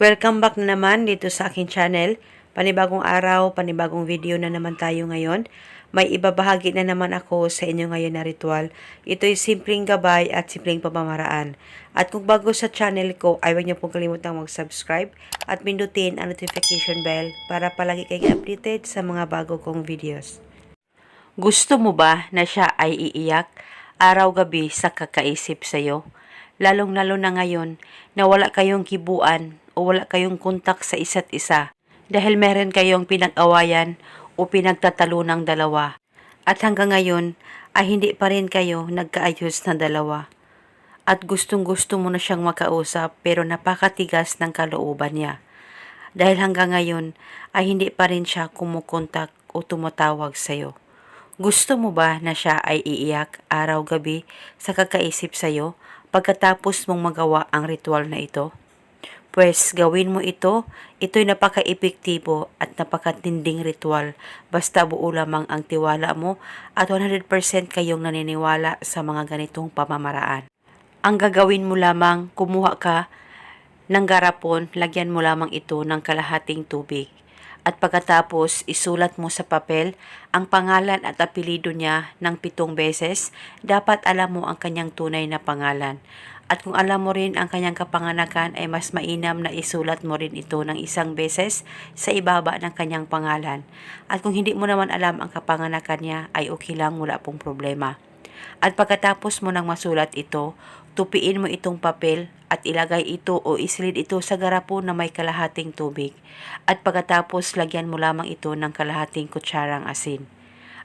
Welcome back na naman dito sa aking channel. Panibagong araw, panibagong video na naman tayo ngayon. May ibabahagi na naman ako sa inyo ngayon na ritual. Ito'y simpleng gabay at simpleng pamamaraan. At kung bago sa channel ko, ay huwag niyo pong kalimutang mag-subscribe at pindutin ang notification bell para palagi kayong updated sa mga bago kong videos. Gusto mo ba na siya ay iiyak araw-gabi sa kakaisip sa'yo? Lalong-lalo na ngayon na wala kayong kibuan o wala kayong kontak sa isa't isa dahil meron kayong pinag-awayan o pinagtatalo ng dalawa. At hanggang ngayon ay hindi pa rin kayo nagkaayos na dalawa. At gustong gusto mo na siyang makausap pero napakatigas ng kalooban niya. Dahil hanggang ngayon ay hindi pa rin siya kumukontak o tumatawag sa'yo. Gusto mo ba na siya ay iiyak araw-gabi sa kakaisip sa'yo pagkatapos mong magawa ang ritual na ito? Pwes gawin mo ito, ito'y napaka-epektibo at napakatinding ritual basta buo lamang ang tiwala mo at 100% kayong naniniwala sa mga ganitong pamamaraan. Ang gagawin mo lamang, kumuha ka ng garapon, lagyan mo lamang ito ng kalahating tubig. At pagkatapos, isulat mo sa papel ang pangalan at apelido niya ng pitong beses, dapat alam mo ang kanyang tunay na pangalan. At kung alam mo rin ang kanyang kapanganakan ay mas mainam na isulat mo rin ito ng isang beses sa ibaba ng kanyang pangalan. At kung hindi mo naman alam ang kapanganakan niya ay okay lang wala pong problema. At pagkatapos mo nang masulat ito, tupiin mo itong papel at ilagay ito o isilid ito sa garapon na may kalahating tubig. At pagkatapos lagyan mo lamang ito ng kalahating kutsarang asin.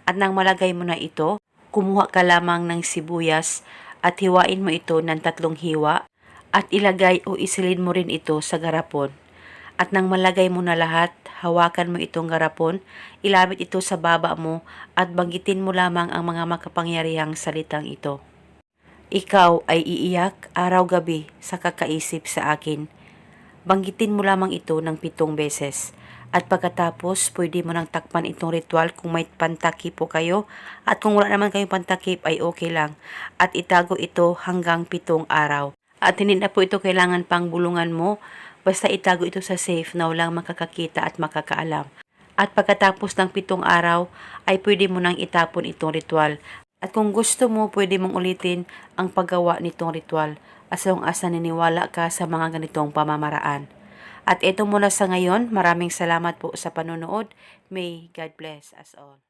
At nang malagay mo na ito, kumuha ka lamang ng sibuyas at hiwain mo ito ng tatlong hiwa at ilagay o isilid mo rin ito sa garapon. At nang malagay mo na lahat, hawakan mo itong garapon, ilapit ito sa baba mo at banggitin mo lamang ang mga makapangyarihang salitang ito. Ikaw ay iiyak araw-gabi sa kakaisip sa akin. Banggitin mo lamang ito ng pitong beses. At pagkatapos, pwede mo nang takpan itong ritual kung may pantakip po kayo. At kung wala naman kayong pantakip ay okay lang. At itago ito hanggang pitong araw. At hindi na po ito kailangan pang bulungan mo. Basta itago ito sa safe na walang makakakita at makakaalam. At pagkatapos ng pitong araw, ay pwede mo nang itapon itong ritual. At kung gusto mo, pwede mong ulitin ang paggawa nitong ritual as long as naniniwala ka sa mga ganitong pamamaraan. At ito muna sa ngayon, maraming salamat po sa panonood. May God bless us all.